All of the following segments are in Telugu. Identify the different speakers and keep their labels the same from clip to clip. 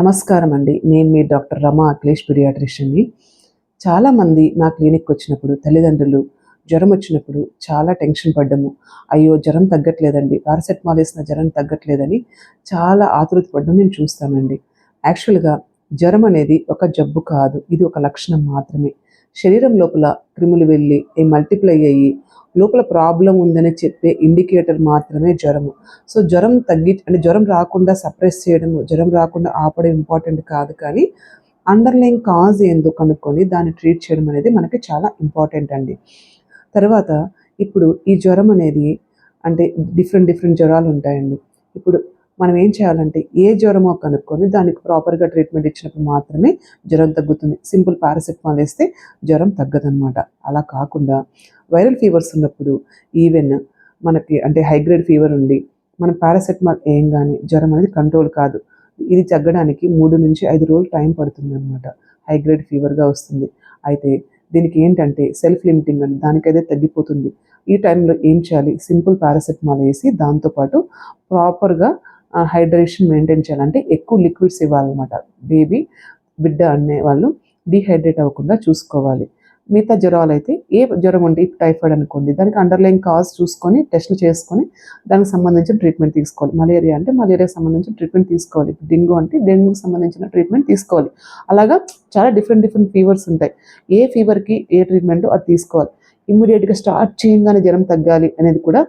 Speaker 1: నమస్కారం అండి నేను మీ డాక్టర్ రమా అఖిలేష్ పిడియాట్రిషియన్ని. చాలామంది నా క్లినిక్కి వచ్చినప్పుడు తల్లిదండ్రులు జ్వరం వచ్చినప్పుడు చాలా టెన్షన్ పడ్డము. అయ్యో జ్వరం తగ్గట్లేదండి. పారాసెటమాల్ వేసిన జ్వరం తగ్గట్లేదని చాలా ఆతృత పడ్డం నేను చూస్తానండి. యాక్చువల్గా జ్వరం అనేది ఒక జబ్బు కాదు. ఇది ఒక లక్షణం మాత్రమే. శరీరం లోపల క్రిములు వెళ్ళి మల్టిప్లై అయ్యి లోపల ప్రాబ్లం ఉందని చెప్పే ఇండికేటర్ మాత్రమే జ్వరము. సో జ్వరం తగ్గి అంటే జ్వరం రాకుండా సప్రెస్ చేయడము జ్వరం రాకుండా ఆపడం ఇంపార్టెంట్ కాదు కానీ అండర్లైన్ కాజ్ ఏందో కనుక్కొని దాన్ని ట్రీట్ చేయడం అనేది మనకి చాలా ఇంపార్టెంట్ అండి. తర్వాత ఇప్పుడు ఈ జ్వరం అనేది అంటే డిఫరెంట్ డిఫరెంట్ జ్వరాలు ఉంటాయండి. ఇప్పుడు మనం ఏం చేయాలంటే ఏ జ్వరమో కనుక్కొని దానికి ప్రాపర్గా ట్రీట్మెంట్ ఇచ్చినప్పుడు మాత్రమే జ్వరం తగ్గుతుంది. సింపుల్ పారాసెటమాల్ వేస్తే జ్వరం తగ్గదనమాట అలా కాకుండా వైరల్ ఫీవర్స్ ఉన్నప్పుడు ఈవెన్ మనకి అంటే హైగ్రేడ్ ఫీవర్ ఉండి మనం పారాసెటమాల్ ఏం కానీ జ్వరం అనేది కంట్రోల్ కాదు. ఇది తగ్గడానికి మూడు నుంచి ఐదు రోజులు టైం పడుతుంది అనమాట హైగ్రేడ్ ఫీవర్గా వస్తుంది. అయితే దీనికి ఏంటంటే సెల్ఫ్ లిమిటింగ్ అని దానికైతే తగ్గిపోతుంది. ఈ టైంలో ఏం చేయాలి? సింపుల్ పారాసెటమాల్ వేసి దాంతోపాటు ప్రాపర్గా హైడ్రేషన్ మెయింటైన్ చేయాలంటే ఎక్కువ లిక్విడ్స్ ఇవ్వాలన్నమాట. బేబీ బిడ్డ అనే వాళ్ళు డీహైడ్రేట్ అవ్వకుండా చూసుకోవాలి. మిగతా జ్వరాలు అయితే ఏ జ్వరం ఉంటే టైఫాయిడ్ అనుకోండి దానికి అండర్లైన్ కాజ్ చూసుకొని టెస్ట్లు చేసుకొని దానికి సంబంధించిన ట్రీట్మెంట్ తీసుకోవాలి. మలేరియా అంటే మలేరియా సంబంధించిన ట్రీట్మెంట్ తీసుకోవాలి. డెంగ్యూ అంటే డెంగ్యూకి సంబంధించిన ట్రీట్మెంట్ తీసుకోవాలి. అలాగా చాలా డిఫరెంట్ డిఫరెంట్ ఫీవర్స్ ఉంటాయి. ఏ ఫీవర్కి ఏ ట్రీట్మెంట్ అది తీసుకోవాలి. ఇమ్మీడియట్గా స్టార్ట్ చేయగానే జ్వరం తగ్గాలి అనేది కూడా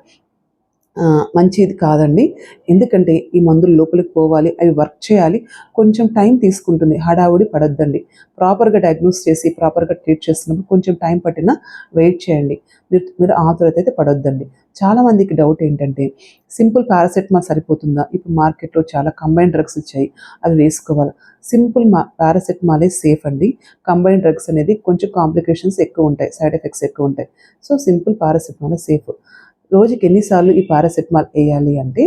Speaker 1: మంచిది కాదండి. ఎందుకంటే ఈ మందులు లోపలికి పోవాలి అవి వర్క్ చేయాలి. కొంచెం టైం తీసుకుంటుంది హడావుడి పడద్దండి. ప్రాపర్గా డయాగ్నోస్ చేసి ప్రాపర్గా ట్రీట్ చేస్తున్నప్పుడు కొంచెం టైం పట్టినా వెయిట్ చేయండి. మీరు మీరు ఆతురత అయితే పడొద్దండి. చాలామందికి డౌట్ ఏంటంటే సింపుల్ పారాసెటమాల్ సరిపోతుందా? ఇప్పుడు మార్కెట్లో చాలా కంబైన్ డ్రగ్స్ వచ్చాయి అవి వేసుకోవాలి? సింపుల్ మా పారాసెటమాలే సేఫ్ అండి. కంబైన్ డ్రగ్స్ అనేది కొంచెం కాంప్లికేషన్స్ ఎక్కువ ఉంటాయి సైడ్ ఎఫెక్ట్స్ ఎక్కువ ఉంటాయి. సో సింపుల్ పారాసెటమాలే సేఫ్. రోజుకి ఎన్నిసార్లు ఈ పారాసెటమాల్ వేయాలి అంటే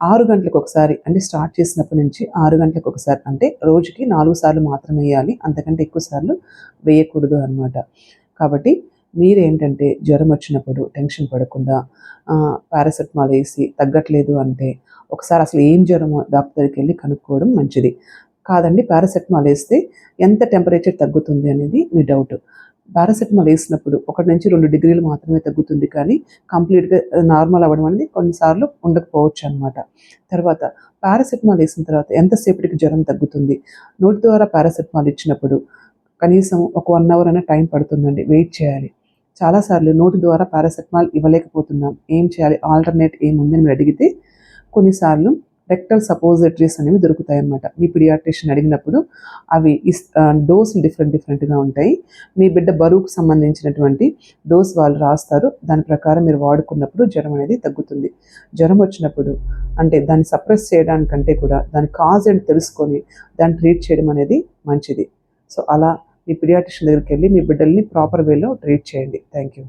Speaker 1: ఆరు గంటలకు ఒకసారి అంటే స్టార్ట్ చేసినప్పటి నుంచి ఆరు గంటలకు ఒకసారి అంటే రోజుకి నాలుగు సార్లు మాత్రమే వేయాలి. అంతకంటే ఎక్కువ సార్లు వేయకూడదు అనమాట కాబట్టి మీరేంటంటే జ్వరం వచ్చినప్పుడు టెన్షన్ పడకుండా పారాసెటమాల్ వేసి తగ్గట్లేదు అంటే ఒకసారి అసలు ఏం జ్వరమో డాక్టర్ దగ్గరికి వెళ్ళి కనుక్కోవడం మంచిది. కాదండి పారాసెటమాల్ వేస్తే ఎంత టెంపరేచర్ తగ్గుతుంది అనేది మీ డౌట్. పారాసెటమాల్ వేసినప్పుడు ఒకటి నుంచి రెండు డిగ్రీలు మాత్రమే తగ్గుతుంది కానీ కంప్లీట్గా నార్మల్ అవ్వడం అనేది కొన్నిసార్లు ఉండకపోవచ్చు అనమాట తర్వాత పారాసెటమాల్ వేసిన తర్వాత ఎంతసేపటికి జ్వరం తగ్గుతుంది? నోటి ద్వారా పారాసెటమాల్ ఇచ్చినప్పుడు కనీసం ఒక వన్ అవర్ అయినా టైం పడుతుందండి వెయిట్ చేయాలి. చాలాసార్లు నోటి ద్వారా పారాసెటమాల్ ఇవ్వలేకపోతున్నాం ఏం చేయాలి ఆల్టర్నేట్ ఏముందని మీరు అడిగితే కొన్నిసార్లు రెక్టల్ సపోజిటరీస్ అనేవి దొరుకుతాయి అన్నమాట మీ పిడియాట్రిషియన్ అడిగినప్పుడు అవి డోసులు డిఫరెంట్ డిఫరెంట్గా ఉంటాయి. మీ బిడ్డ బరువుకు సంబంధించినటువంటి డోస్ వాళ్ళు రాస్తారు. దాని ప్రకారం మీరు వాడుకున్నప్పుడు జ్వరం అనేది తగ్గుతుంది. జ్వరం వచ్చినప్పుడు అంటే దాన్ని సప్రెస్ చేయడానికంటే కూడా దాని కాజ్ అని తెలుసుకొని దాన్ని ట్రీట్ చేయడం అనేది మంచిది. సో అలా మీ పిడియాట్రిషియన్ దగ్గరికి వెళ్ళి మీ బిడ్డల్ని ప్రాపర్ వేలో ట్రీట్ చేయండి. Thank you